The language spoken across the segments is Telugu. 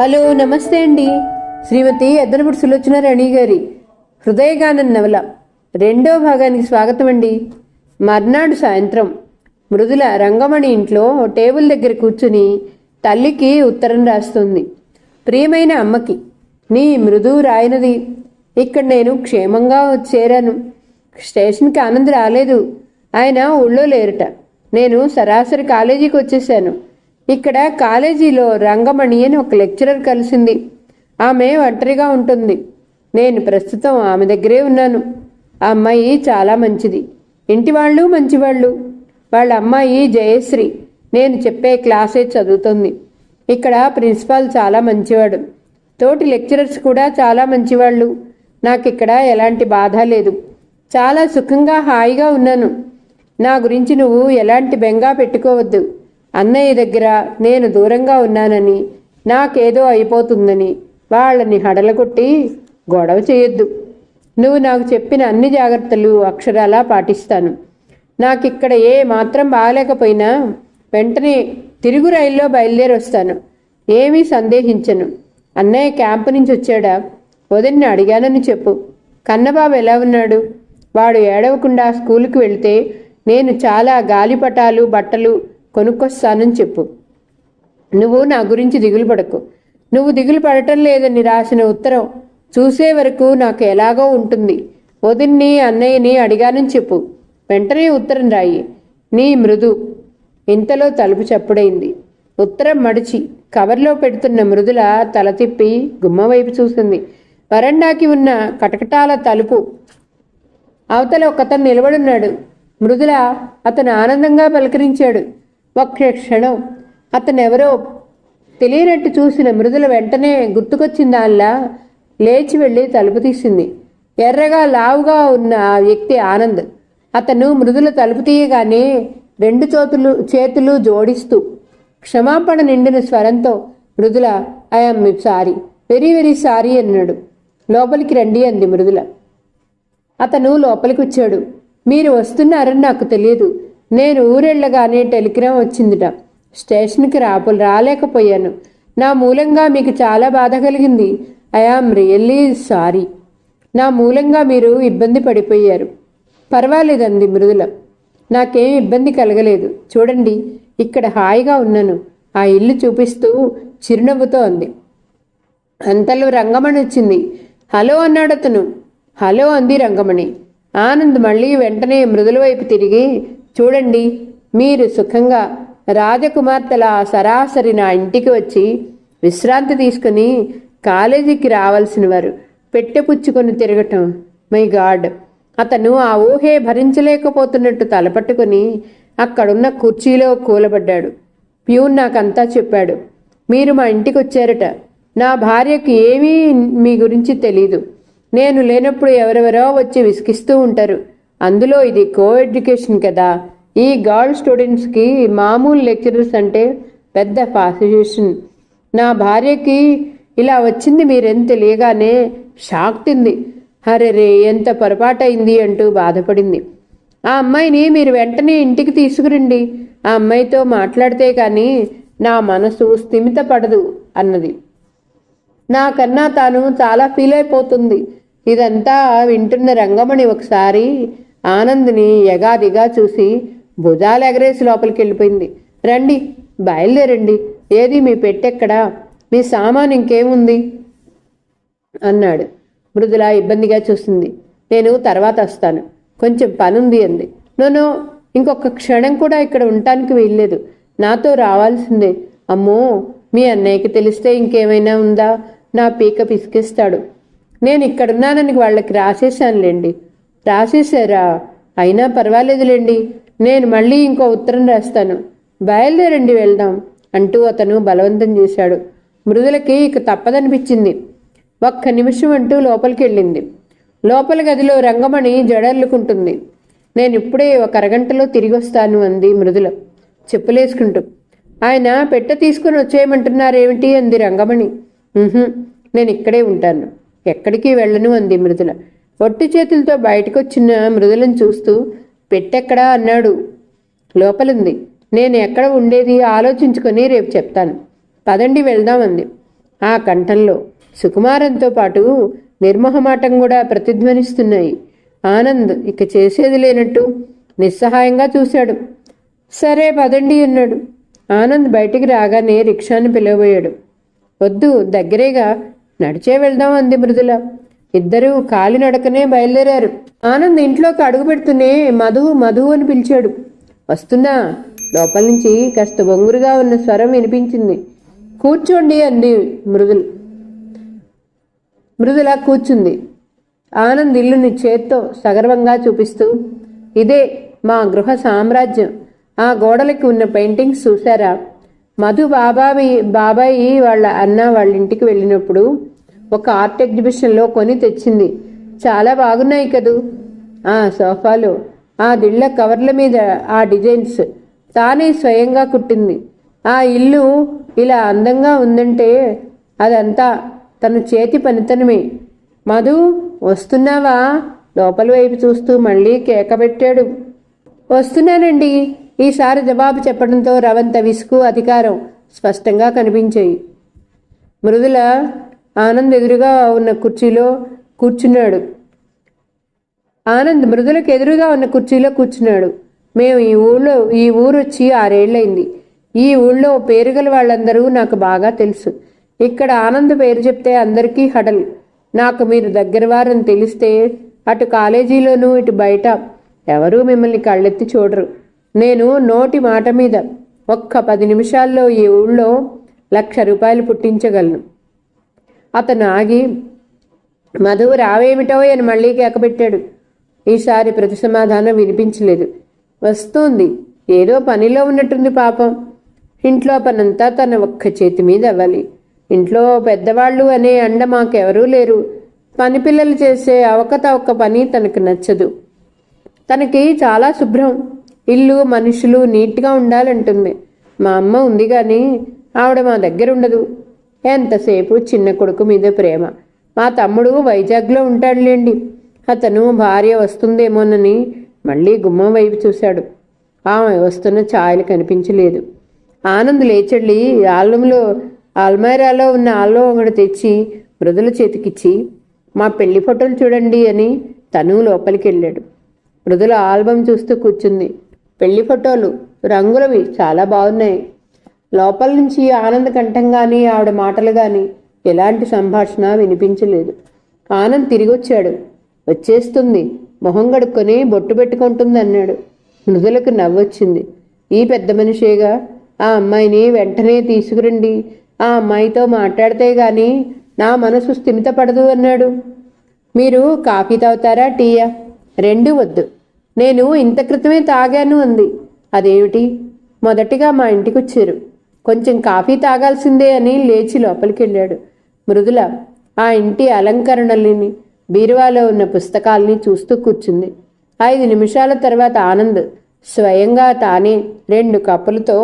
హలో నమస్తే అండి. శ్రీమతి ఎద్దనపుడు సులోచన రణి గారి హృదయగానం నవల రెండో భాగానికి స్వాగతం అండి. మర్నాడు సాయంత్రం మృదుల రంగమణి ఇంట్లో టేబుల్ దగ్గర కూర్చుని తల్లికి ఉత్తరం రాస్తుంది. ప్రియమైన అమ్మకి నీ మృదు రాయనది. ఇక్కడ నేను క్షేమంగా చేరాను స్టేషన్కి ఆనంద్ రాలేదు. ఆయన ఊళ్ళో లేరుట. నేను సరాసరి కాలేజీకి వచ్చేసాను. ఇక్కడ కాలేజీలో రంగమణి అని ఒక లెక్చరర్ కలిసింది. ఆమె ఒంటరిగా ఉంటుంది. నేను ప్రస్తుతం ఆమె దగ్గరే ఉన్నాను. ఆ అమ్మాయి చాలా మంచిది. ఇంటి వాళ్ళు మంచివాళ్ళు. వాళ్ళ అమ్మాయి జయశ్రీ. నేను చెప్పే క్లాసే చదువుతుంది. ఇక్కడ ప్రిన్సిపాల్ చాలా మంచివాడు. తోటి లెక్చరర్స్ కూడా చాలా మంచివాళ్ళు. నాకు ఇక్కడ ఎలాంటి బాధ లేదు. చాలా సుఖంగా హాయిగా ఉన్నాను. నా గురించి నువ్వు ఎలాంటి బెంగా పెట్టుకోవద్దు. అన్నయ్య దగ్గర నేను దూరంగా ఉన్నానని నాకేదో అయిపోతుందని వాళ్ళని హడలగొట్టి గొడవ చేయొద్దు. నువ్వు నాకు చెప్పిన అన్ని జాగ్రత్తలు అక్షరాలా పాటిస్తాను. నాకు ఇక్కడ ఏ మాత్రం బాగలేకపోయినా వెంటనే తిరుగు రైల్లో బయలుదేరి వస్తాను ఏమీ సందేహించను. అన్నయ్య క్యాంపు నుంచి వచ్చాడా? వదిన్ని అడిగానని చెప్పు. కన్నబాబు ఎలా ఉన్నాడు? వాడు ఏడవకుండా స్కూల్కి వెళ్తే నేను చాలా గాలిపటాలు బట్టలు కొనుక్కొస్తానని చెప్పు. నువ్వు నా గురించి దిగులు పడకు. నువ్వు దిగులు పడటం లేదని రాసిన ఉత్తరం చూసే వరకు నాకు ఎలాగో ఉంటుంది. వదిన్ని అన్నయ్యని అడిగానని చెప్పు. వెంటనే ఉత్తరం రాయి. నీ మృదు. ఇంతలో తలుపు చప్పుడైంది. ఉత్తరం మడిచి కవర్లో పెడుతున్న మృదుల తల తిప్పి గుమ్మ వైపు చూసింది. వరండాకి ఉన్న కటకటాల తలుపు. అవతల ఒకతను నిలబడున్నాడు. మృదుల అతను ఆనందంగా పలకరించాడు. ఒక్క క్షణం. అతనెవరో తెలియనట్టు చూసిన మృదుల వెంటనే గుర్తుకొచ్చిందాల్లా లేచి వెళ్ళి తలుపు తీసింది. ఎర్రగా లావుగా ఉన్న ఆ వ్యక్తి ఆనంద్. అతను మృదుల తలుపు తీయగానే రెండు చేతులు చేతులు జోడిస్తూ క్షమాపణ నిండిన స్వరంతో Mrudula I'm sorry. Very very sorry అన్నాడు. లోపలికి రండి అంది మృదుల. అతను లోపలికి వచ్చాడు మీరు వస్తున్నారని నాకు తెలియదు. నేను ఊరెళ్ళగానే టెలిగ్రామ్ వచ్చిందిట. స్టేషన్కి రాపు రాలేకపోయాను. నా మూలంగా మీకు చాలా బాధ కలిగింది. I am really sorry. నా మూలంగా మీరు ఇబ్బంది పడిపోయారు. పర్వాలేదండి మృదుల. నాకేం ఇబ్బంది కలగలేదు. చూడండి ఇక్కడ హాయిగా ఉన్నాను. ఆ ఇల్లు చూపిస్తూ చిరునవ్వుతో అంది. అంతలో రంగమణి వచ్చింది. హలో అన్నాడు అతను హలో అంది రంగమణి. ఆనంద్ మళ్ళీ వెంటనే మృదుల వైపు తిరిగి చూడండి మీరు సుఖంగా రాజకుమార్తెల సరాసరి నా ఇంటికి వచ్చి విశ్రాంతి తీసుకుని కాలేజీకి రావాల్సిన వారు పెట్టెపుచ్చుకొని తిరగటం మై గాడ్. అతను ఆ ఊహే భరించలేకపోతున్నట్టు తలపట్టుకుని అక్కడున్న కుర్చీలో కూలబడ్డాడు. ప్యూన్ నాకంతా చెప్పాడు మీరు మా ఇంటికి వచ్చారట నా భార్యకి ఏమీ మీ గురించి తెలీదు. నేను లేనప్పుడు ఎవరెవరో వచ్చి విసిగిస్తూ ఉంటారు. అందులో ఇది కో ఎడ్యుకేషన్ కదా. ఈ గర్ల్ స్టూడెంట్స్కి మామూలు లెక్చరర్స్ అంటే పెద్ద ఫాసిషన్ నా భార్యకి ఇలా వచ్చింది మీరెంత తెలియగానే షాక్ తింది హరెరే ఎంత పొరపాటైంది అంటూ బాధపడింది. ఆ అమ్మాయిని మీరు వెంటనే ఇంటికి తీసుకురండి. ఆ అమ్మాయితో మాట్లాడితే కానీ నా మనసు స్థిమిత పడదు అన్నది. నాకన్నా తాను చాలా ఫీల్ అయిపోతుంది. ఇదంతా వింటున్న రంగమణి ఒకసారి ఆనంద్ని ఎగాదిగా చూసి భుజాలు ఎగరేసి లోపలికి వెళ్ళిపోయింది రండి బయలుదేరండి. ఏది మీ పెట్టెక్కడా? మీ సామాన్ ఇంకేముంది? అన్నాడు. మృదుల ఇబ్బందిగా చూసింది. నేను తర్వాత వస్తాను. కొంచెం పనుంది అంది. నోనో ఇంకొక క్షణం కూడా ఇక్కడ ఉండటానికి వీల్లేదు. నాతో రావాల్సిందే. అమ్మో మీ అన్నయ్యకి తెలిస్తే ఇంకేమైనా ఉందా? నా పీక పిసికిస్తాడు. నేను ఇక్కడున్నానని వాళ్ళకి రాసేసానులేండి రాసేశారా అయినా పర్వాలేదులేండి. నేను మళ్ళీ ఇంకో ఉత్తరం రాస్తాను. బయలుదేరండి వెళ్దాం అంటూ అతను బలవంతం చేశాడు. మృదులకి ఇక తప్పదనిపించింది. ఒక్క నిమిషం అంటూ లోపలికి వెళ్ళింది. లోపల గదిలో రంగమణి జడల్లుకుంటుంది నేను ఇప్పుడే ఒక అరగంటలో తిరిగి వస్తాను అంది మృదుల. చెప్పులేసుకుంటూ. ఆయన పెట్టె తీసుకుని వచ్చేయమంటున్నారేమిటి? అంది రంగమణి. నేను ఇక్కడే ఉంటాను. ఎక్కడికి వెళ్ళను అంది మృదుల. ఒట్టి చేతులతో బయటకొచ్చిన మృదులను చూస్తూ పెట్టెక్కడా? అన్నాడు. లోపలుంది. నేను ఎక్కడ ఉండేది ఆలోచించుకొని రేపు చెప్తాను. పదండి వెళ్దామంది. ఆ కంఠంలో సుకుమారంతో పాటు నిర్మోహమాటం కూడా ప్రతిధ్వనిస్తున్నాయి. ఆనంద్ ఇక చేసేది లేనట్టు నిస్సహాయంగా చూశాడు. సరే పదండి అన్నాడు. ఆనంద్ బయటికి రాగానే రిక్షాను పిలవబోయాడు. వద్దు దగ్గరేగా నడిచే వెళ్దాం అంది మృదుల. ఇద్దరూ కాలినడకనే బయలుదేరారు. ఆనంద్ ఇంట్లోకి అడుగు పెడుతూనే మధు మధు అని పిలిచాడు. వస్తున్నా లోపల నుంచి కాస్త బొంగురుగా ఉన్న స్వరం వినిపించింది. కూర్చోండి అంది మృదులు. మృదులా కూర్చుంది. ఆనంద్ ఇల్లుని చేత్తో సగర్వంగా చూపిస్తూ ఇదే మా గృహ సామ్రాజ్యం. ఆ గోడలకి ఉన్న పెయింటింగ్స్ చూసారా మధు బాబాయి బాబాయి వాళ్ళ అన్న వాళ్ళ ఇంటికి వెళ్ళినప్పుడు ఒక ఆర్ట్ ఎగ్జిబిషన్లో కొని తెచ్చింది. చాలా బాగున్నాయి కదూ. ఆ సోఫాలు. ఆ దిళ్ళ కవర్ల మీద ఆ డిజైన్స్. తానే స్వయంగా కుట్టింది. ఆ ఇల్లు ఇలా అందంగా ఉందంటే అదంతా తన చేతి పనితనమే. మధు వస్తున్నావా? లోపల వైపు చూస్తూ మళ్ళీ కేక పెట్టాడు. వస్తున్నానండి. ఈసారి జవాబు చెప్పడంతో రవంత విసుగు అధికారం స్పష్టంగా కనిపించాయి. మృదుల ఆనంద్ ఎదురుగా ఉన్న కుర్చీలో కూర్చున్నాడు. ఆనంద్ మృదులకు ఎదురుగా ఉన్న కుర్చీలో కూర్చున్నాడు. మేము ఈ ఊళ్ళో ఈ ఊరు వచ్చి ఆరేళ్ళైంది. ఈ ఊళ్ళో పేరుగల వాళ్ళందరూ నాకు బాగా తెలుసు. ఇక్కడ ఆనంద్ పేరు చెప్తే అందరికీ హడల్. నాకు మీరు దగ్గరవారని తెలిస్తే అటు కాలేజీలోనూ ఇటు బయట ఎవరూ మిమ్మల్ని కళ్ళెత్తి చూడరు. నేను నోటి మాట మీద ఒక్క పది నిమిషాల్లో ఈ ఊళ్ళో లక్ష రూపాయలు పుట్టించగలను. అతను ఆగి మధువు రావేమిటో అని మళ్ళీ కేకబెట్టాడు ఈసారి ప్రతి సమాధానం వినిపించలేదు. వస్తుంది. ఏదో పనిలో ఉన్నట్టుంది పాపం. ఇంట్లో పనంతా తన ఒక్క చేతి మీద అవ్వాలి. ఇంట్లో పెద్దవాళ్ళు అనే అండ మాకెవరూ లేరు. పని పిల్లలు చేసే అవకతవక పని తనకు నచ్చదు. తనకి చాలా శుభ్రం. ఇల్లు మనుషులు నీట్గా ఉండాలంటుంది. మా అమ్మ ఉంది కానీ ఆవిడ మా దగ్గర ఉండదు ఎంతసేపు చిన్న కొడుకు మీద ప్రేమ? మా తమ్ముడు వైజాగ్లో ఉంటాడులేండి. అతను భార్య వస్తుందేమోనని మళ్ళీ గుమ్మం వైపు చూశాడు. ఆమె వస్తున్న ఛాయలు కనిపించలేదు. ఆనంద్ లేచెళ్ళి ఆల్బంలో అల్మైరాలో ఉన్న ఆల్బం ఒకటి తెచ్చి మృదుల చేతికిచ్చి మా పెళ్ళి ఫోటోలు చూడండి అని తను లోపలికి వెళ్ళాడు మృదుల ఆల్బం చూస్తూ కూర్చుంది. పెళ్ళి ఫోటోలు? రంగులవి చాలా బాగున్నాయి. లోపల నుంచి ఆనంద్ కంఠం కానీ ఆవిడ మాటలు కానీ ఎలాంటి సంభాషణ వినిపించలేదు. ఆనంద్ తిరిగి వచ్చాడు వచ్చేస్తుంది. మొహం గడుక్కొని బొట్టు పెట్టుకుంటుంది అన్నాడు మృదులకు నవ్వొచ్చింది. ఈ పెద్ద మనిషేగా? ఆ అమ్మాయిని వెంటనే తీసుకురండి. ఆ అమ్మాయితో మాట్లాడితే గాని నా మనసు స్థిమితపడదు అన్నాడు. మీరు కాఫీ తాగుతారా టీయా? రెండు వద్దు. నేను ఇంత క్రితమే తాగాను అంది. అదేమిటి? మొదటిగా మా ఇంటికి వచ్చారు కొంచెం కాఫీ తాగాల్సిందే అని లేచి లోపలికి వెళ్ళాడు మృదుల ఆ ఇంటి అలంకరణలని బీరువాలో ఉన్న పుస్తకాల్ని చూస్తూ కూర్చుంది. ఐదు నిమిషాల తర్వాత ఆనంద్ స్వయంగా తానే రెండు కప్పులతో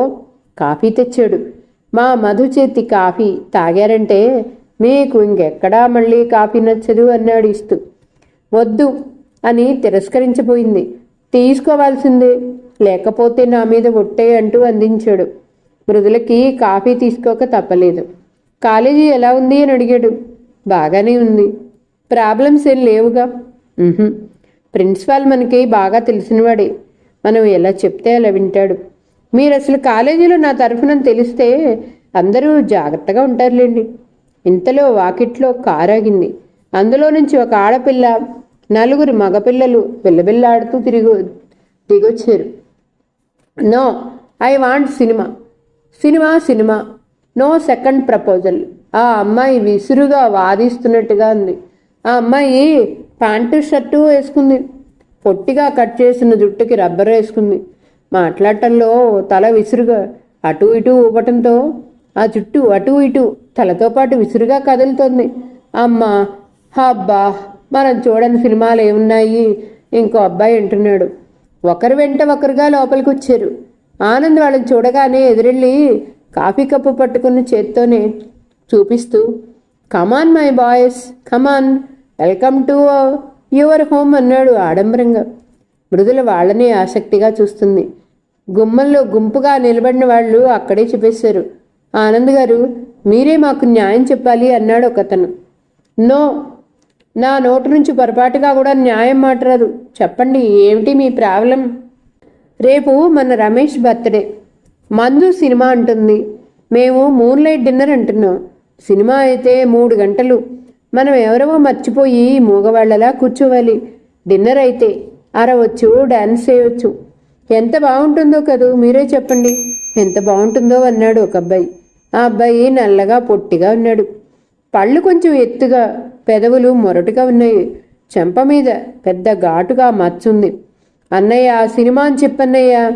కాఫీ తెచ్చాడు. మా మధు చేతి కాఫీ తాగారంటే మీకు ఇంకెక్కడా మళ్ళీ కాఫీ నచ్చదు అన్నాడు ఇస్తూ. వద్దు అని తిరస్కరించిపోయింది. తీసుకోవాల్సిందే లేకపోతే నా మీద ఒట్టే అంటూ అందించాడు. మృదులకి కాఫీ తీసుకోక తప్పలేదు. కాలేజీ ఎలా ఉంది అని అడిగాడు. బాగానే ఉంది. ప్రాబ్లమ్స్ ఏం లేవుగా? ప్రిన్సిపాల్ మనకి బాగా తెలిసినవాడే. మనం ఎలా చెప్తే అలా వింటాడు. మీరు అసలు కాలేజీలో నా తరఫున తెలిస్తే అందరూ జాగ్రత్తగా ఉంటారులేండి. ఇంతలో వాకిట్లో కారాగింది. అందులో నుంచి ఒక ఆడపిల్ల నలుగురు మగపిల్లలు బిల్లబిల్లాడుతూ తిరిగి దిగొచ్చారు. No I want cinema. Cinema cinema. No second proposal. ఆ అమ్మాయి విసురుగా వాదిస్తున్నట్టుగా ఉంది. ఆ అమ్మాయి ప్యాంటు షర్టు వేసుకుంది. పొట్టిగా కట్ చేసిన జుట్టుకి రబ్బర్ వేసుకుంది. మాట్లాడటంలో తల విసురుగా అటు ఇటు ఊపటంతో ఆ జుట్టు అటు ఇటు తలతో పాటు విసురుగా కదులుతోంది. అమ్మా అబ్బా మనం చూడని సినిమాలు ఏమున్నాయి? ఇంకో అబ్బాయి అంటున్నాడు. ఒకరు వెంట ఒకరుగా లోపలికి వచ్చారు ఆనంద్ వాళ్ళని చూడగానే ఎదురెళ్ళి కాఫీ కప్పు పట్టుకున్న చేత్తోనే చూపిస్తూ come on my boys come on welcome to your home అన్నాడు ఆడంబరంగా. మృదుల వాళ్ళనే ఆసక్తిగా చూస్తుంది. గుమ్మంలో గుంపుగా నిలబడిన వాళ్ళు అక్కడే చూపేశారు. ఆనంద్ గారు మీరే మాకు న్యాయం చెప్పాలి అన్నాడు ఒకతను. నో నా నోటి నుంచి పొరపాటుగా కూడా న్యాయం మాట్లాడరు. చెప్పండి ఏమిటి మీ ప్రాబ్లం? రేపు మన రమేష్ బర్త్డే. మందు సినిమా అంటుంది. మేము మూన్ లైట్ డిన్నర్ అంటున్నాం. సినిమా అయితే మూడు గంటలు. మనం ఎవరో మర్చిపోయి మూగవాళ్ళలా కూర్చోవాలి. డిన్నర్ అయితే అరవచ్చు డ్యాన్స్ చేయవచ్చు ఎంత బాగుంటుందో కదూ మీరే చెప్పండి. ఎంత బాగుంటుందో అన్నాడు ఒక అబ్బాయి. ఆ అబ్బాయి నల్లగా పొట్టిగా ఉన్నాడు. పళ్ళు కొంచెం ఎత్తుగా పెదవులు మొరటుగా ఉన్నాయి. చెంప మీద పెద్ద ఘాటుగా మచ్చుంది అన్నయ్య ఆ సినిమా అని చెప్పన్నయ్య.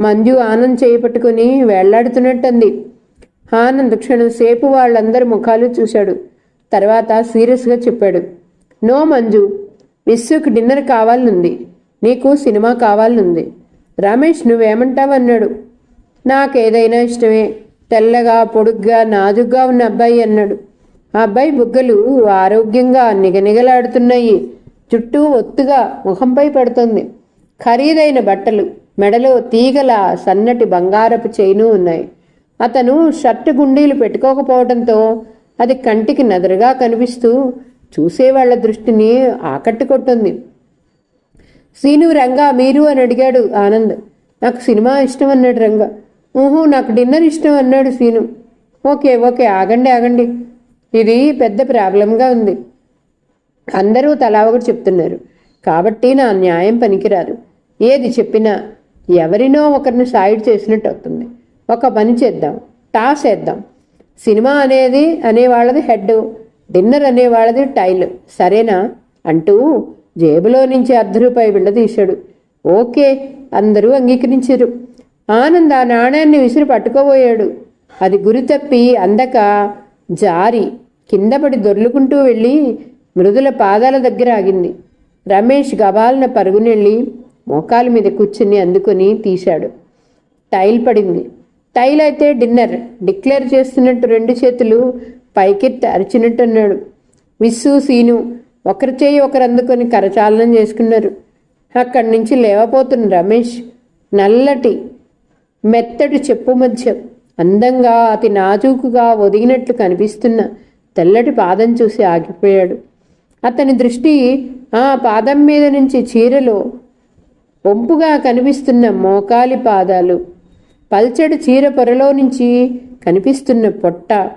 మంజు ఆనంద్ చేపట్టుకుని వేళ్ళాడుతున్నట్టుంది. ఆనంద్ క్షణం సేపు వాళ్ళందరి ముఖాలు చూశాడు. తర్వాత సీరియస్గా చెప్పాడు. నో మంజు విశ్వకు డిన్నర్ కావాలనుంది. నీకు సినిమా కావాలనుంది. రమేష్ నువ్వేమంటావన్నాడు. నాకేదైనా ఇష్టమే. తెల్లగా పొడుగ్గా నాజుగ్గా ఉన్న అబ్బాయి అన్నాడు. ఆ అబ్బాయి బుగ్గలు ఆరోగ్యంగా నిగనిగలాడుతున్నాయి. చుట్టూ ఒత్తుగా ముఖంపై పడుతుంది. ఖరీదైన బట్టలు మెడలో తీగల సన్నటి బంగారపు చైను ఉన్నాయి. అతను షర్టు గుండీలు పెట్టుకోకపోవడంతో అది కంటికి నదురుగా కనిపిస్తూ చూసేవాళ్ళ దృష్టిని ఆకట్టుకొట్టుంది. సీను రంగా మీరు? అని అడిగాడు ఆనంద్. నాకు సినిమా ఇష్టం అన్నాడు రంగా. ఊహు నాకు డిన్నర్ ఇష్టం అన్నాడు సీను. ఓకే ఓకే ఆగండి ఆగండి. ఇది పెద్ద ప్రాబ్లంగా ఉంది. అందరూ తలా ఒకటి చెప్తున్నారు. కాబట్టి నా న్యాయం పనికిరాదు. ఏది చెప్పినా ఎవరినో ఒకరిని సైడ్ చేసినట్టు అవుతుంది. ఒక పని చేద్దాం టాస్ వేద్దాం. సినిమా అనేది అనేవాళ్ళది హెడ్ డిన్నర్ అనేవాళ్ళది టైల్. సరేనా? అంటూ జేబులో నుంచి అర్ధ రూపాయి బిళ్ళ ఓకే అందరూ అంగీకరించారు. ఆనంద్ ఆ నాణ్యాన్ని విసిరి పట్టుకోబోయాడు. అది గురి తప్పి అందక జారి కిందపడి దొర్లుకుంటూ వెళ్ళి మృదుల పాదాల దగ్గర ఆగింది. రమేష్ గబాలన పరుగునెళ్ళి మోకాల మీద కూర్చుని అందుకొని తీశాడు. టైల్ పడింది. టైల్ అయితే డిన్నర్. డిక్లేర్ చేస్తున్నట్టు రెండు చేతులు పైకెత్తి అరిచినట్టు అన్నాడు విస్సు సీను ఒకరి చేయి ఒకరు అందుకొని కరచాలనం చేసుకున్నారు. అక్కడి నుంచి లేవపోతున్న రమేష్ నల్లటి మెత్తటి చెప్పు మధ్య అందంగా అతి నాజూకుగా ఒదిగినట్లు కనిపిస్తున్న తెల్లటి పాదం చూసి ఆగిపోయాడు. అతని దృష్టి ఆ పాదం మీద నుంచి చీరలో ఒంపుగా కనిపిస్తున్న మోకాలి పాదాలు పల్చడి చీర పొరలో నుంచి కనిపిస్తున్న పొట్ట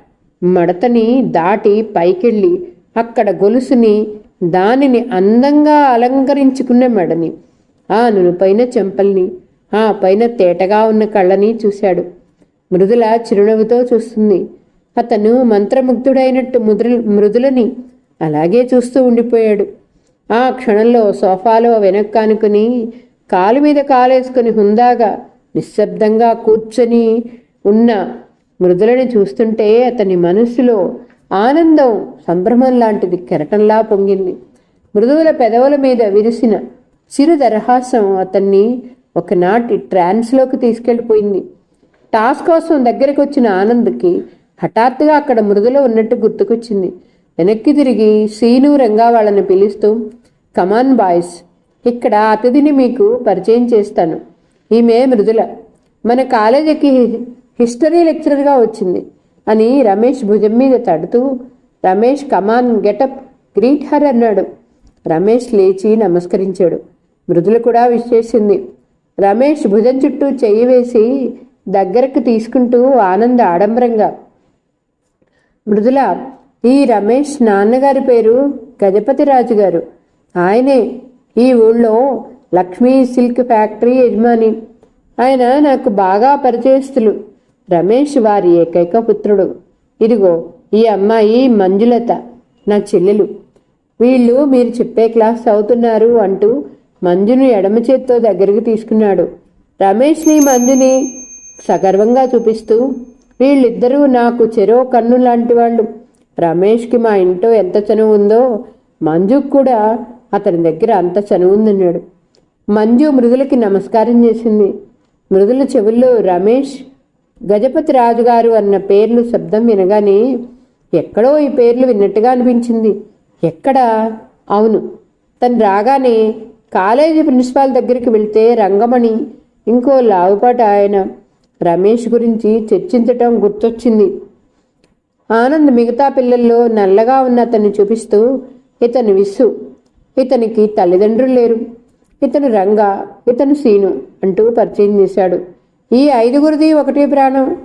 మడతని దాటి పైకెళ్ళి అక్కడ గొలుసుని దానిని అందంగా అలంకరించుకున్న మెడని ఆ నునుపైన చెంపల్ని ఆ పైన తేటగా ఉన్న కళ్ళని చూశాడు. మృదుల చిరునవ్వుతో చూస్తుంది. అతను మంత్రముగ్ధుడైనట్టు ముద్ర మృదులని అలాగే చూస్తూ ఉండిపోయాడు. ఆ క్షణంలో సోఫాలో వెనక్కానుకుని కాలు మీద కాలేసుకుని హుందాగా నిశ్శబ్దంగా కూర్చొని ఉన్న మృదులని చూస్తుంటే అతని మనసులో ఆనందం సంభ్రమం లాంటిది కెరటంలా పొంగింది. మృదువుల పెదవుల మీద విరిసిన చిరు దరహాసం అతన్ని ఒకనాటి ట్రాన్స్లోకి తీసుకెళ్ళిపోయింది. టాస్ కోసం దగ్గరికి వచ్చిన ఆనంద్కి హఠాత్తుగా అక్కడ మృదులో ఉన్నట్టు గుర్తుకొచ్చింది. వెనక్కి తిరిగి సీను రంగా వాళ్ళని పిలుస్తూ కమాన్ బాయ్స్ ఇక్కడ అతిథిని మీకు పరిచయం చేస్తాను. ఈమె మృదుల. మన కాలేజీకి హిస్టరీ లెక్చరర్గా వచ్చింది అని రమేష్ భుజం మీద తడుతూ Ramesh come on get up greet her అన్నాడు. రమేష్ లేచి నమస్కరించాడు. మృదుల కూడా విష్ రమేష్ భుజం చుట్టూ చెయ్యి వేసి దగ్గరకు తీసుకుంటూ ఆనంద ఆడంబరంగా మృదుల ఈ రమేష్ నాన్నగారి పేరు గజపతి రాజు గారు. ఆయనే ఈ ఊళ్ళో లక్ష్మీ సిల్క్ ఫ్యాక్టరీ యజమాని. ఆయన నాకు బాగా పరిచయస్తులు. రమేష్ వారి ఏకైక పుత్రుడు. ఇదిగో ఈ అమ్మాయి మంజులత నా చెల్లెలు. వీళ్ళు మీరు చెప్పే క్లాస్ అవుతున్నారు అంటూ మంజును ఎడమ చేత్తో దగ్గరికి తీసుకున్నాడు. రమేష్ని మంజుని సగర్వంగా చూపిస్తూ వీళ్ళిద్దరూ నాకు చెరో కన్ను లాంటి వాళ్ళు. రమేష్కి మా ఇంట్లో ఎంత చనువు ఉందో మంజుకు కూడా అతని దగ్గర అంత చనువుందన్నాడు మంజు మృదులకి నమస్కారం చేసింది. మృదుల చెవుల్లో రమేష్ గజపతి రాజుగారు అన్న పేర్లు శబ్దం వినగానే ఎక్కడో ఈ పేర్లు విన్నట్టుగా అనిపించింది. ఎక్కడా? అవును. తను రాగానే కాలేజీ ప్రిన్సిపాల్ దగ్గరికి వెళ్తే రంగమణి ఇంకో లావుపాట ఆయన రమేష్ గురించి చర్చించటం గుర్తొచ్చింది. ఆనంద్ మిగతా పిల్లల్లో నల్లగా ఉన్న అతన్ని చూపిస్తూ ఇతను విస్సు. ఇతనికి తల్లిదండ్రులు లేరు. ఇతను రంగ ఇతను సీను అంటూ పరిచయం చేశాడు. ఈ ఐదుగురిది ఒకటే ప్రాణం.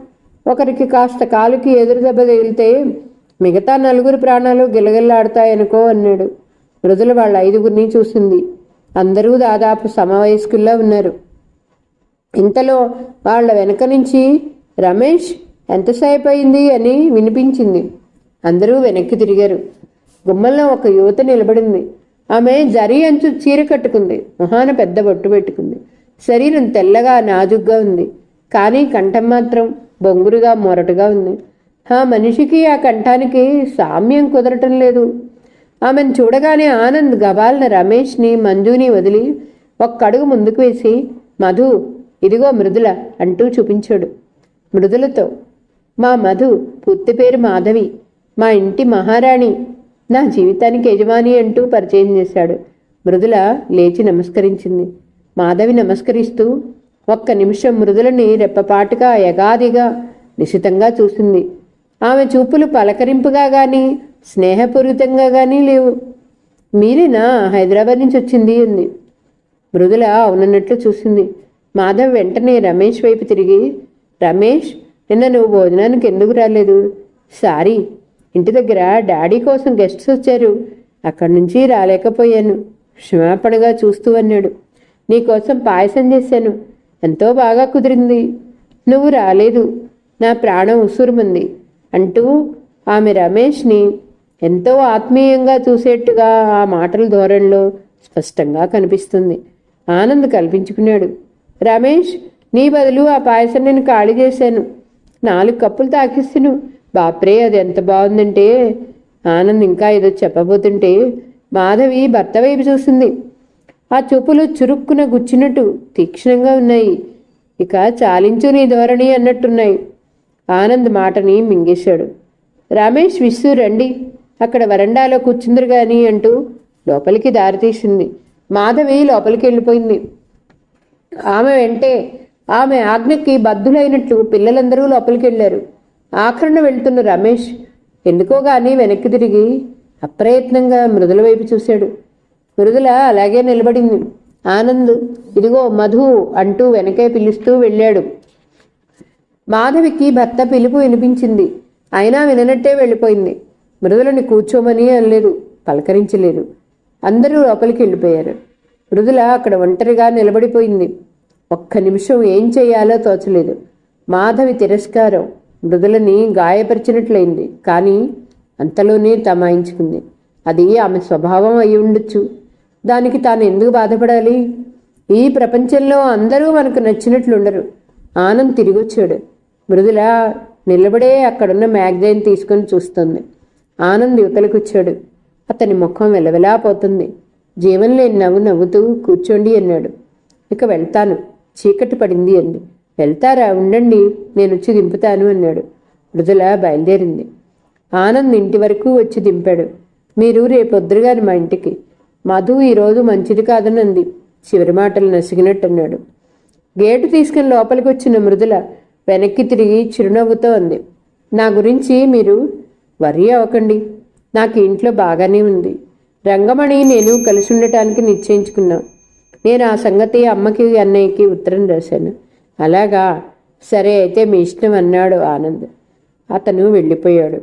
ఒకరికి కాస్త కాలుకి ఎదురు దెబ్బ తగిలితే మిగతా నలుగురు ప్రాణాలు గిలగిల్లాడతాయనుకో అన్నాడు. మృదుల వాళ్ళ ఐదుగురిని చూసింది. అందరూ దాదాపు సమవయస్కుల్లా ఉన్నారు. ఇంతలో వాళ్ళ వెనక నుంచి రమేష్ ఎంతసేపు అయింది అని వినిపించింది. అందరూ వెనక్కి తిరిగారు. గుమ్మల్లో ఒక యువత నిలబడింది. ఆమె జరి అంచు చీర కట్టుకుంది. మొహాన పెద్ద బొట్టు పెట్టుకుంది. శరీరం తెల్లగా నాజుగ్గా ఉంది. కానీ కంఠం మాత్రం బొంగురుగా మొరటుగా ఉంది. ఆ మనిషికి ఆ కంఠానికి సామ్యం కుదరటం లేదు. ఆమెను చూడగానే ఆనంద్ గబాల్న రమేష్ని మంజుని వదిలి ఒక్కడుగు ముందుకు వేసి మధు ఇదిగో మృదుల అంటూ చూపించాడు. మృదులతో మా మధు పూర్తి పేరు మాధవి మా ఇంటి మహారాణి నా జీవితానికి యజమాని అంటూ పరిచయం చేశాడు. మృదుల లేచి నమస్కరించింది. మాధవి నమస్కరిస్తూ ఒక్క నిమిషం మృదులని రెప్పపాటుగా యగాదిగా నిశితంగా చూసింది. ఆమె చూపులు పలకరింపుగా కానీ స్నేహపూరితంగా కానీ లేవు. మీరేనా హైదరాబాద్ నుంచి వచ్చింది అంది. మృదుల అవునన్నట్లు చూసింది. మాధవ్ వెంటనే రమేష్ వైపు తిరిగి రమేష్ నిన్న నువ్వు భోజనానికి ఎందుకు రాలేదు? సారీ ఇంటి దగ్గర డాడీ కోసం గెస్ట్స్ వచ్చారు. అక్కడి నుంచి రాలేకపోయాను. క్షమాపణగా చూస్తూ అన్నాడు. నీకోసం పాయసం చేశాను. ఎంతో బాగా కుదిరింది. నువ్వు రాలేదు. నా ప్రాణం ఉసురుమంది అంటూ ఆమె రమేష్ని ఎంతో ఆత్మీయంగా చూసేట్టుగా ఆ మాటల ధోరణిలో స్పష్టంగా కనిపిస్తుంది. ఆనంద్ కల్పించుకున్నాడు. రమేష్ నీ బదులు ఆ పాయసం నేను ఖాళీ చేశాను. నాలుగు కప్పులు తాకిస్తును బాప్రే అది ఎంత బాగుందంటే ఆనంద్ ఇంకా ఏదో చెప్పబోతుంటే మాధవి భర్త వైపు చూసింది ఆ చూపులు చురుక్కున గుచ్చినట్టు తీక్షణంగా ఉన్నాయి. ఇక చాలించు నీ ధోరణి అన్నట్టున్నాయి. ఆనంద్ మాటని మింగేశాడు. రమేష్ విస్సు రండి. అక్కడ వరండాలో కూర్చుందరు గాని అంటూ లోపలికి దారితీసింది మాధవి లోపలికి వెళ్ళిపోయింది. ఆమె వెంటే ఆమె ఆజ్ఞకి బద్దులైనట్లు పిల్లలందరూ లోపలికి వెళ్ళారు. ఆఖరణ వెళ్తున్న రమేష్ ఎందుకోగాని వెనక్కి తిరిగి అప్రయత్నంగా మృదుల వైపు చూశాడు. మృదుల అలాగే నిలబడింది. ఆనంద్ ఇదిగో మధు అంటూ వెనకే పిలుస్తూ వెళ్ళాడు. మాధవికి భర్త పిలుపు వినిపించింది. అయినా విననట్టే వెళ్ళిపోయింది. మృదులని కూర్చోమని అనలేదు పలకరించలేదు. అందరూ లోపలికి వెళ్ళిపోయారు. మృదుల అక్కడ ఒంటరిగా నిలబడిపోయింది. ఒక్క నిమిషం ఏం చేయాలో తోచలేదు. మాధవి తిరస్కారం. మృదులని గాయపరిచినట్లయింది. కానీ అంతలోనే తమాయించుకుంది. అది ఆమె స్వభావం అయి ఉండొచ్చు. దానికి తాను ఎందుకు బాధపడాలి? ఈ ప్రపంచంలో అందరూ మనకు నచ్చినట్లుండరు. ఆనంద్ తిరిగొచ్చాడు. మృదుల నిలబడే అక్కడున్న మ్యాగజైన్ తీసుకొని చూస్తుంది. ఆనంద్ యువతలకొచ్చాడు. అతని ముఖం వెలవెలా పోతుంది? జీవన్ లేని నవ్వు నవ్వుతూ కూర్చోండి అన్నాడు. ఇక వెళ్తాను. చీకటి పడింది అంది. వెళ్తారా? ఉండండి నేను వచ్చి దింపుతాను అన్నాడు. మృదుల బయలుదేరింది. ఆనంద్ ఇంటి వరకు వచ్చి దింపాడు. మీరు రేపొద్దురుగాని మా ఇంటికి. మధు ఈరోజు మంచిది కాదని అంది. చివరి మాటలు నసిగినట్టు అన్నాడు గేటు తీసుకుని లోపలికి వచ్చిన మృదుల వెనక్కి తిరిగి చిరునవ్వుతో అంది. నా గురించి మీరు వరి అవ్వకండి. నాకు ఇంట్లో బాగానే ఉంది. రంగమణి నేను కలిసి ఉండటానికి నిశ్చయించుకున్నాం. నేను ఆ సంగతి అమ్మకి అన్నయ్యకి ఉత్తరం రాశాను. అలాగా? సరే అయితే మీ ఇష్టం అన్నాడు ఆనంద్. అతను వెళ్ళిపోయాడు.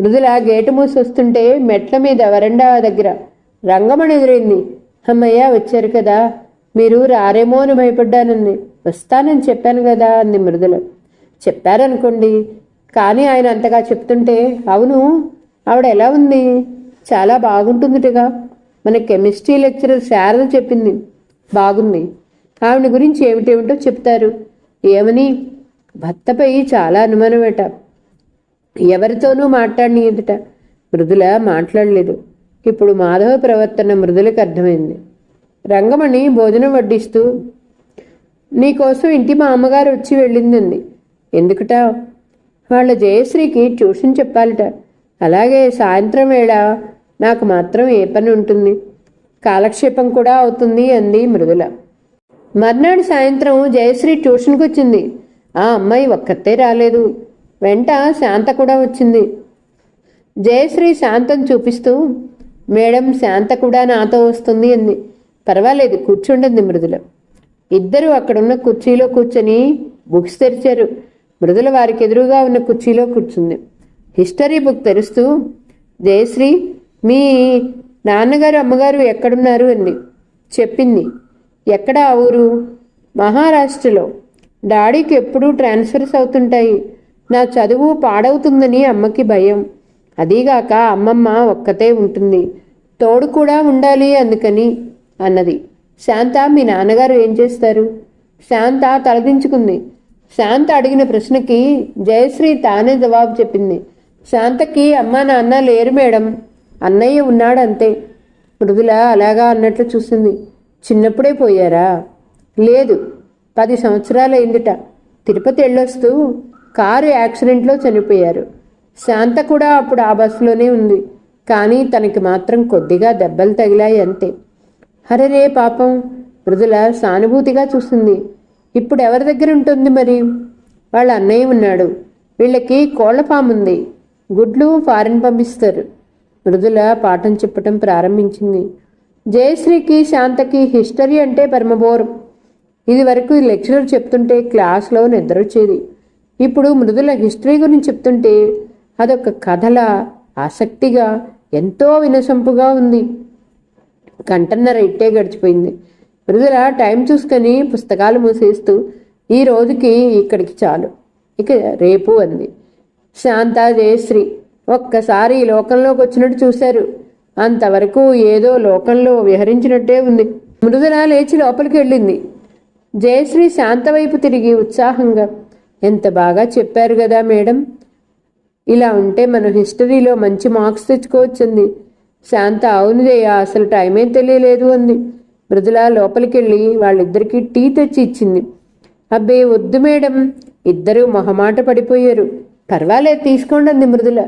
మృదుల గేటు మూసి వస్తుంటే మెట్ల మీద వరండా దగ్గర రంగమణి ఎదురైంది. అమ్మయ్య వచ్చారు కదా. మీరు రారేమో అని భయపడ్డానంది. వస్తానని చెప్పాను కదా అంది మృదుల. చెప్పారనుకోండి. కానీ ఆయన అంతగా చెప్తుంటే అవును ఆవిడ ఎలా ఉంది? చాలా బాగుంటుందిటగా. మన కెమిస్ట్రీ లెక్చరర్ శారద చెప్పింది. బాగుంది. ఆవిడ గురించి ఏమిటేమిటో చెప్తారు. ఏమని? భర్తపై చాలా అనుమానమేట. ఎవరితోనూ మాట్లాడనీయదుట. మృదుల మాట్లాడలేదు. ఇప్పుడు మాధవ ప్రవర్తన మృదులకు అర్థమైంది. రంగమణి భోజనం వడ్డిస్తూ నీకోసం ఇంటి మా అమ్మగారు వచ్చి వెళ్ళిందండి. ఎందుకట? వాళ్ళ జయశ్రీకి ట్యూషన్ చెప్పాలట. అలాగే సాయంత్రం వేళ నాకు మాత్రం ఏ పని ఉంటుంది? కాలక్షేపం కూడా అవుతుంది అంది మృదుల. మర్నాడు సాయంత్రం జయశ్రీ ట్యూషన్కి వచ్చింది. ఆ అమ్మాయి ఒక్కతే రాలేదు. వెంట శాంత కూడా వచ్చింది. జయశ్రీ శాంతం చూపిస్తూ మేడం శాంత కూడా నాతో వస్తుంది అంది. పర్వాలేదు కూర్చుండింది మృదుల. ఇద్దరూ అక్కడున్న కుర్చీలో కూర్చొని బుక్స్ తెరిచారు. మృదుల వారికి ఎదురుగా ఉన్న కుర్చీలో కూర్చుంది. హిస్టరీ బుక్ తెరుస్తూ జయశ్రీ మీ నాన్నగారు అమ్మగారు ఎక్కడున్నారు అంది. చెప్పింది. ఎక్కడ ఆ ఊరు? మహారాష్ట్రలో. డాడీకి ఎప్పుడూ ట్రాన్స్ఫర్స్ అవుతుంటాయి. నా చదువు పాడవుతుందని అమ్మకి భయం. అదీగాక అమ్మమ్మ ఒక్కతే ఉంటుంది. తోడు కూడా ఉండాలి అందుకని అన్నది. శాంత మీ నాన్నగారు ఏం చేస్తారు? శాంత తలదించుకుంది. శాంత అడిగిన ప్రశ్నకి జయశ్రీ తానే జవాబు చెప్పింది. శాంతకి అమ్మ నాన్న లేరు మేడం. అన్నయ్య ఉన్నాడు అంతే మృదుల అలాగా అన్నట్లు చూసింది. చిన్నప్పుడే పోయారా? లేదు పది సంవత్సరాలైందిట. తిరుపతి వెళ్ళొస్తూ కారు యాక్సిడెంట్లో చనిపోయారు. శాంత కూడా అప్పుడు ఆ బస్సులోనే ఉంది. కానీ తనకి మాత్రం కొద్దిగా దెబ్బలు తగిలాయి అంతే. హరరే పాపం మృదుల సానుభూతిగా చూసింది. ఇప్పుడు ఎవరి దగ్గర ఉంటుంది మరి? వాళ్ళ అన్నయ్య ఉన్నాడు. వీళ్ళకి కోళ్ళ ఫామ్ ఉంది. గుడ్లు ఫారిన్ పంపిస్తారు. మృదుల పాఠం చెప్పటం ప్రారంభించింది. జయశ్రీకి శాంతకి హిస్టరీ అంటే పరమబోరం ఇది వరకు లెక్చరర్ చెప్తుంటే క్లాస్లో నిద్రొచ్చేది. ఇప్పుడు మృదుల హిస్టరీ గురించి చెప్తుంటే అదొక కథలా ఆసక్తిగా ఎంతో వినసొంపుగా ఉంది. గంటన్నర ఇట్టే గడిచిపోయింది. మృదుల టైం చూసుకొని పుస్తకాలు మూసేస్తూ ఈ రోజుకి ఇక్కడికి చాలు. ఇక రేపు అంది. శాంత జయశ్రీ ఒక్కసారి ఈ లోకంలోకి వచ్చినట్టు చూశారు. అంతవరకు ఏదో లోకంలో విహరించినట్టే ఉంది. మృదుల లేచి లోపలికి వెళ్ళింది. జయశ్రీ శాంత వైపు తిరిగి ఉత్సాహంగా ఎంత బాగా చెప్పారు కదా మేడం. ఇలా ఉంటే మనం హిస్టరీలో మంచి మార్క్స్ తెచ్చుకోవచ్చుంది. శాంత అవును అసలు టైమే తెలియలేదు అంది. మృదుల లోపలికెళ్ళి వాళ్ళిద్దరికీ టీ తెచ్చి ఇచ్చింది. అబ్బే వద్దు మేడం. ఇద్దరూ మొహమాట పడిపోయారు. పర్వాలేదు తీసుకోండి అంది మృదుల.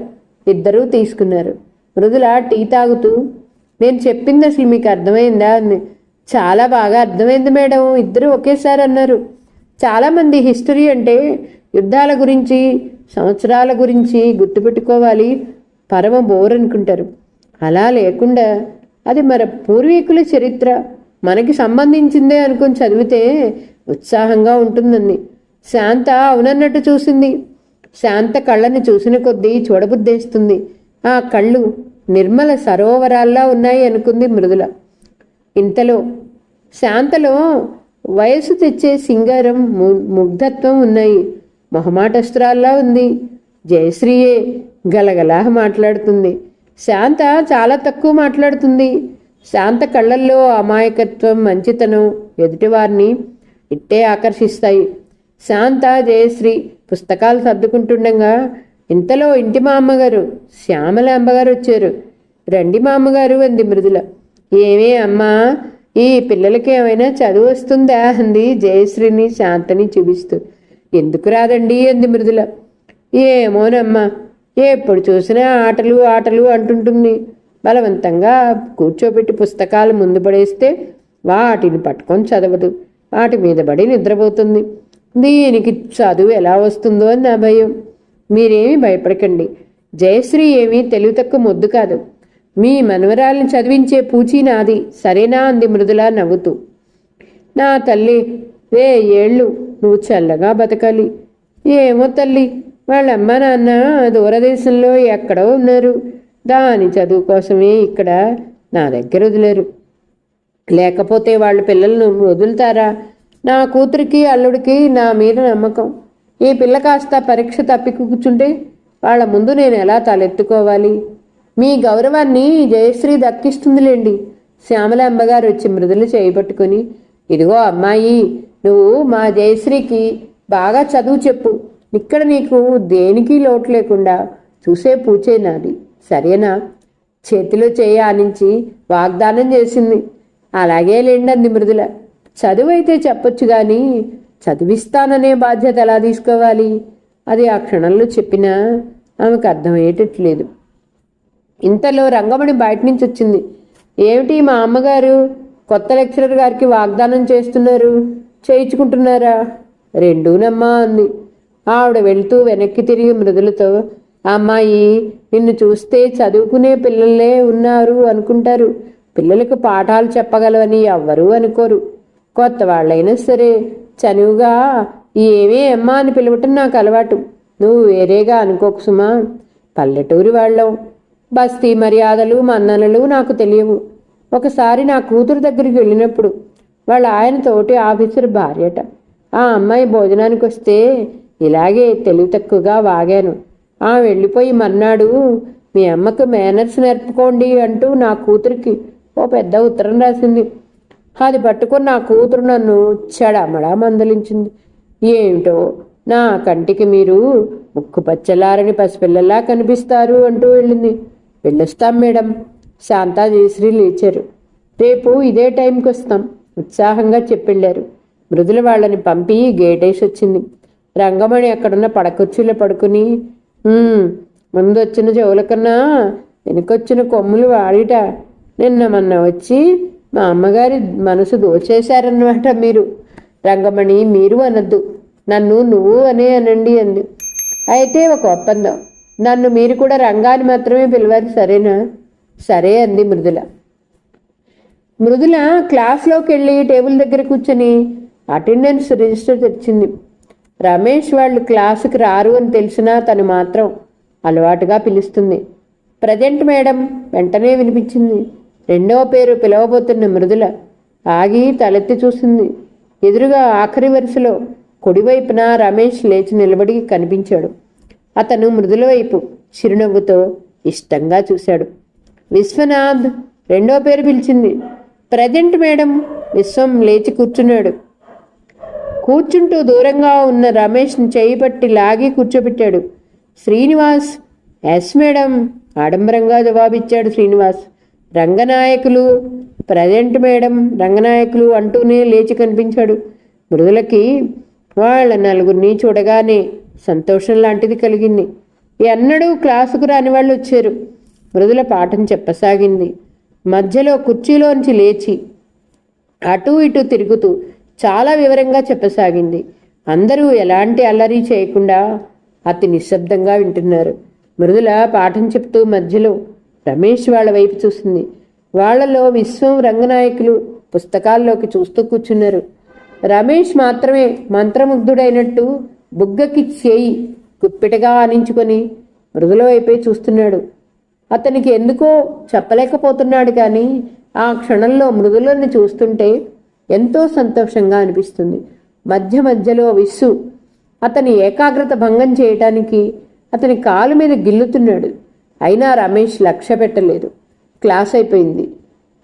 ఇద్దరూ తీసుకున్నారు. మృదుల టీ తాగుతూ నేను చెప్పింది అసలు మీకు అర్థమైందా? అని చాలా బాగా అర్థమైంది మేడం. ఇద్దరు ఒకేసారి అన్నారు. చాలామంది హిస్టరీ అంటే యుద్ధాల గురించి సంవత్సరాల గురించి గుర్తుపెట్టుకోవాలి. పరమ బోర్ అనుకుంటారు. అలా లేకుండా అది మన పూర్వీకుల చరిత్ర. మనకి సంబంధించిందే అనుకుని చదివితే ఉత్సాహంగా ఉంటుందండి. శాంత అవునన్నట్టు చూసింది. శాంత కళ్ళని చూసిన కొద్దీ చూడబుద్దేస్తుంది ఆ కళ్ళు నిర్మల సరోవరాల్లా ఉన్నాయి అనుకుంది మృదుల. ఇంతలో శాంతలో వయసు తెచ్చే సింగారం ము- ముగ్ధత్వం ఉన్నాయి. మొహమాటస్త్రాల్లా ఉంది. జయశ్రీయే గలగలా మాట్లాడుతుంది. శాంత చాలా తక్కువ మాట్లాడుతుంది. శాంత కళ్ళల్లో అమాయకత్వం మంచితనం ఎదుటివారిని ఇట్టే ఆకర్షిస్తాయి. శాంత జయశ్రీ పుస్తకాలు సర్దుకుంటుండగా ఇంతలో ఇంటి మా అమ్మగారు శ్యామల అమ్మగారు వచ్చారు. రండి మా అమ్మగారు అంది మృదుల. ఏమే అమ్మా ఈ పిల్లలకి ఏమైనా చదువు వస్తుందా అంది జయశ్రీని శాంతని చూపిస్తూ. ఎందుకు రాదండి అంది మృదుల. ఏమోనమ్మా ఎప్పుడు చూసినా ఆటలు ఆటలు అంటుంటుంది. బలవంతంగా కూర్చోబెట్టి పుస్తకాలు ముందు పడేస్తే వాటిని పట్టుకొని చదవదు. వాటి మీద పడి నిద్రపోతుంది. దీనికి చదువు ఎలా వస్తుందో అని నా భయం. మీరేమి భయపడకండి. జయశ్రీ ఏమీ తెలివి తక్కువ మొద్దు కాదు. మీ మనవరాల్ని చదివించే పూచీ నాది సరేనా అంది మృదులా నవ్వుతూ. నా తల్లి వే ఏళ్ళు నువ్వు చల్లగా బతకాలి. ఏమో తల్లి వాళ్ళ అమ్మ నాన్న దూరదేశంలో ఎక్కడో ఉన్నారు. దాని చదువు కోసమే ఇక్కడ నా దగ్గర వదిలేరు. లేకపోతే వాళ్ళ పిల్లలను వదులుతారా? నా కూతురికి అల్లుడికి నా మీద నమ్మకం. ఈ పిల్ల కాస్త పరీక్ష తప్పి కూర్చుంటే వాళ్ళ ముందు నేను ఎలా తలెత్తుకోవాలి? మీ గౌరవాన్ని జయశ్రీ దక్కిస్తుందిలేండి. శ్యామల అమ్మగారు వచ్చి మృదులు చేయబట్టుకుని ఇదిగో అమ్మాయి నువ్వు మా జయశ్రీకి బాగా చదువు చెప్పు. ఇక్కడ నీకు దేనికి లోటు లేకుండా చూసే పూచే నాది. సరేనా? చేతిలో చేయి ఆనించి వాగ్దానం చేసింది. అలాగే లేండి అంది మృదుల. చదువు అయితే చెప్పొచ్చు కానీ చదివిస్తాననే బాధ్యత ఎలా తీసుకోవాలి? అది ఆ క్షణంలో చెప్పినా ఆమెకు అర్థమయ్యేటట్లేదు. ఇంతలో రంగమణి బయట నుంచి వచ్చింది. ఏమిటి మా అమ్మగారు కొత్త లెక్చరర్ గారికి వాగ్దానం చేస్తున్నారు? చేయించుకుంటున్నారా? రెండూనమ్మా అంది. ఆవిడ వెళ్తూ వెనక్కి తిరిగి మృదులతో అమ్మాయి నిన్ను చూస్తే చదువుకునే పిల్లలే ఉన్నారు అనుకుంటారు. పిల్లలకు పాఠాలు చెప్పగలవని ఎవ్వరూ అనుకోరు. కొత్త వాళ్ళైనా సరే చనువుగా ఏమే అమ్మా అని పిలవటం నాకు అలవాటు. నువ్వు వేరేగా అనుకోకు సుమా. పల్లెటూరి వాళ్ళం బస్తీ మర్యాదలు మన్ననలు నాకు తెలియవు. ఒకసారి నా కూతురు దగ్గరికి వెళ్ళినప్పుడు వాళ్ళ ఆయన తోటి ఆఫీసర్ భార్యట ఆ అమ్మాయి భోజనానికి వస్తే ఇలాగే తెలివి తక్కువగా వాగాను. ఆ వెళ్ళిపోయి మర్నాడు మీ అమ్మకు మేనర్స్ నేర్పుకోండి అంటూ నా కూతురికి ఓ పెద్ద ఉత్తరం రాసింది. అది పట్టుకుని నా కూతురు నన్ను చెడమడా మందలించింది. ఏమిటో? నా కంటికి మీరు ముక్కు పచ్చలారని పసిపిల్లలా కనిపిస్తారు అంటూ వెళ్ళింది. వెళ్ళొస్తాం మేడం. శాంతా జయశ్రీ లేచారు. రేపు ఇదే టైంకి వస్తాం ఉత్సాహంగా చెప్పెళ్ళారు. మృదుల వాళ్ళని పంపి గేటేసి వచ్చింది. రంగమణి అక్కడున్న పడకొచ్చులో పడుకుని ముందు వచ్చిన చెవుల కన్నా వెనుకొచ్చిన కొమ్ములు వాడిట. నిన్న మొన్న వచ్చి మా అమ్మగారి మనసు దోచేశారన్నమాట మీరు. రంగమణి మీరు అనద్దు. నన్ను నువ్వు అనే అనండి అంది. అయితే ఒక ఒప్పందం. నన్ను మీరు కూడా రంగాన్ని మాత్రమే పిలవాలి సరేనా? సరే అంది మృదుల. మృదుల క్లాస్లోకి వెళ్ళి టేబుల్ దగ్గర కూర్చొని అటెండెన్స్ రిజిస్టర్ తెచ్చింది రమేష్ వాళ్ళు క్లాసుకి రారు అని తెలిసినా తను మాత్రం అలవాటుగా పిలుస్తుంది. ప్రజెంట్ మేడం వెంటనే వినిపించింది. రెండవ పేరు పిలవబోతున్న మృదుల ఆగి తలెత్తి చూసింది. ఎదురుగా ఆఖరి వరుసలో కుడివైపున రమేష్ లేచి నిలబడి కనిపించాడు. అతను మృదుల వైపు చిరునవ్వుతో ఇష్టంగా చూశాడు. విశ్వనాథ్ రెండో పేరు పిలిచింది. ప్రజెంట్ మేడం విశ్వం లేచి కూర్చున్నాడు. కూర్చుంటూ దూరంగా ఉన్న రమేష్ని చేయి పట్టి లాగి కూర్చోబెట్టాడు. శ్రీనివాస్ ఎస్ మేడం ఆడంబరంగా జవాబిచ్చాడు శ్రీనివాస్. రంగనాయకులు ప్రజెంట్ మేడం రంగనాయకులు అంటూనే లేచి కనిపించాడు. మృదులకి వాళ్ళ నలుగురిని చూడగానే సంతోషం లాంటిది కలిగింది. ఎన్నడూ క్లాసుకు రాని వాళ్ళు వచ్చారు. మృదుల పాఠం చెప్పసాగింది. మధ్యలో కుర్చీలోంచి లేచి అటూ ఇటూ తిరుగుతూ చాలా వివరంగా చెప్పసాగింది. అందరూ ఎలాంటి అల్లరి చేయకుండా అతి నిశ్శబ్దంగా వింటున్నారు. మృదుల పాఠం చెప్తూ మధ్యలో రమేష్ వాళ్ళ వైపు చూసింది. వాళ్ళలో విశ్వం రంగనాయకులు పుస్తకాల్లోకి చూస్తూ కూర్చున్నారు. రమేష్ మాత్రమే మంత్రముగ్ధుడైనట్టు బుగ్గకి చేయి గుప్పిటగా ఆనించుకొని మృదుల వైపే చూస్తున్నాడు. అతనికి ఎందుకో చెప్పలేకపోతున్నాడు కానీ ఆ క్షణంలో మృదులని చూస్తుంటే ఎంతో సంతోషంగా అనిపిస్తుంది. మధ్య మధ్యలో విస్సు అతని ఏకాగ్రత భంగం చేయటానికి అతని కాలు మీద గిల్లుతున్నాడు. అయినా రమేష్ లక్ష్య పెట్టలేదు. క్లాస్ అయిపోయింది.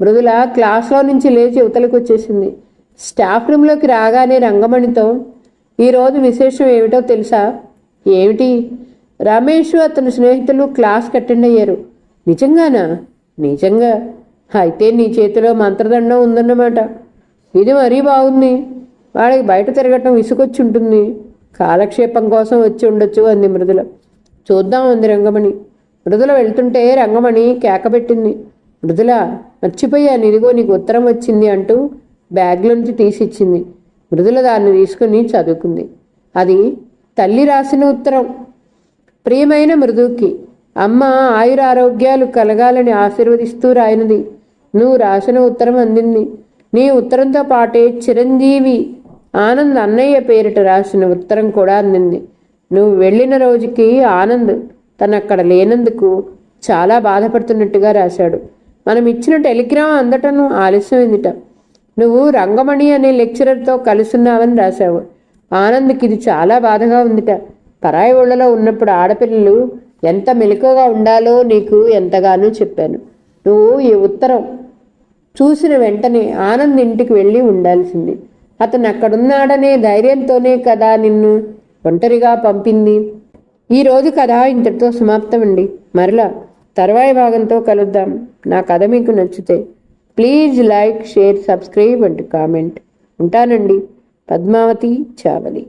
మృదుల క్లాస్లో నుంచి లేచి ఇవతలకు వచ్చేసింది. స్టాఫ్ రూమ్లోకి రాగానే రంగమణితో ఈరోజు విశేషం ఏమిటో తెలుసా? ఏమిటి? రమేష్ అతని స్నేహితులు క్లాస్కి అటెండ్ అయ్యారు. నిజంగానా? నిజంగా. అయితే నీ చేతిలో మంత్రదండం ఉందన్నమాట. ఇది మరీ బాగుంది. వాడికి బయట తిరగటం విసుగొచ్చి ఉంటుంది కాలక్షేపం కోసం వచ్చి ఉండొచ్చు అంది మృదుల. చూద్దాం అంది రంగమణి. మృదుల వెళ్తుంటే రంగమణి కేకబెట్టింది. మృదుల మర్చిపోయాను ఇదిగో నీకు ఉత్తరం వచ్చింది అంటూ బ్యాగ్లోంచి తీసిచ్చింది. మృదుల దాన్ని తీసుకుని చదువుకుంది. అది తల్లి రాసిన ఉత్తరం. ప్రియమైన మృదుకి అమ్మ ఆయురారోగ్యాలు కలగాలని ఆశీర్వదిస్తూ రాయినది. నువ్వు రాసిన ఉత్తరం అందింది. నీ ఉత్తరంతో పాటే చిరంజీవి ఆనంద్ అన్నయ్య పేరిట రాసిన ఉత్తరం కూడా అందింది. నువ్వు వెళ్ళిన రోజుకి ఆనంద్ తను అక్కడ లేనందుకు చాలా బాధపడుతున్నట్టుగా రాశాడు. మనం ఇచ్చిన టెలిగ్రామ్ అందటం ఆలస్యమైందిట. నువ్వు రంగమణి అనే లెక్చరర్తో కలుసున్నావని రాశావు. ఆనంద్కి ఇది చాలా బాధగా ఉందిట. పరాయి ఊళ్ళలో ఉన్నప్పుడు ఆడపిల్లలు ఎంత మెలకుగా ఉండాలో నీకు ఎంతగానో చెప్పాను. నువ్వు ఈ ఉత్తరం చూసిన వెంటనే ఆనంద్ ఇంటికి వెళ్ళి ఉండాల్సింది. అతను అక్కడున్నాడనే ధైర్యంతోనే కదా నిన్ను ఒంటరిగా పంపింది. ఈ రోజు కథ ఇంతటితో సమాప్తమండి. మరలా తర్వాయి భాగంతో కలుద్దాం. నా కథ మీకు నచ్చితే please like share subscribe and comment. ఉంటానండి. పద్మావతి చావలి.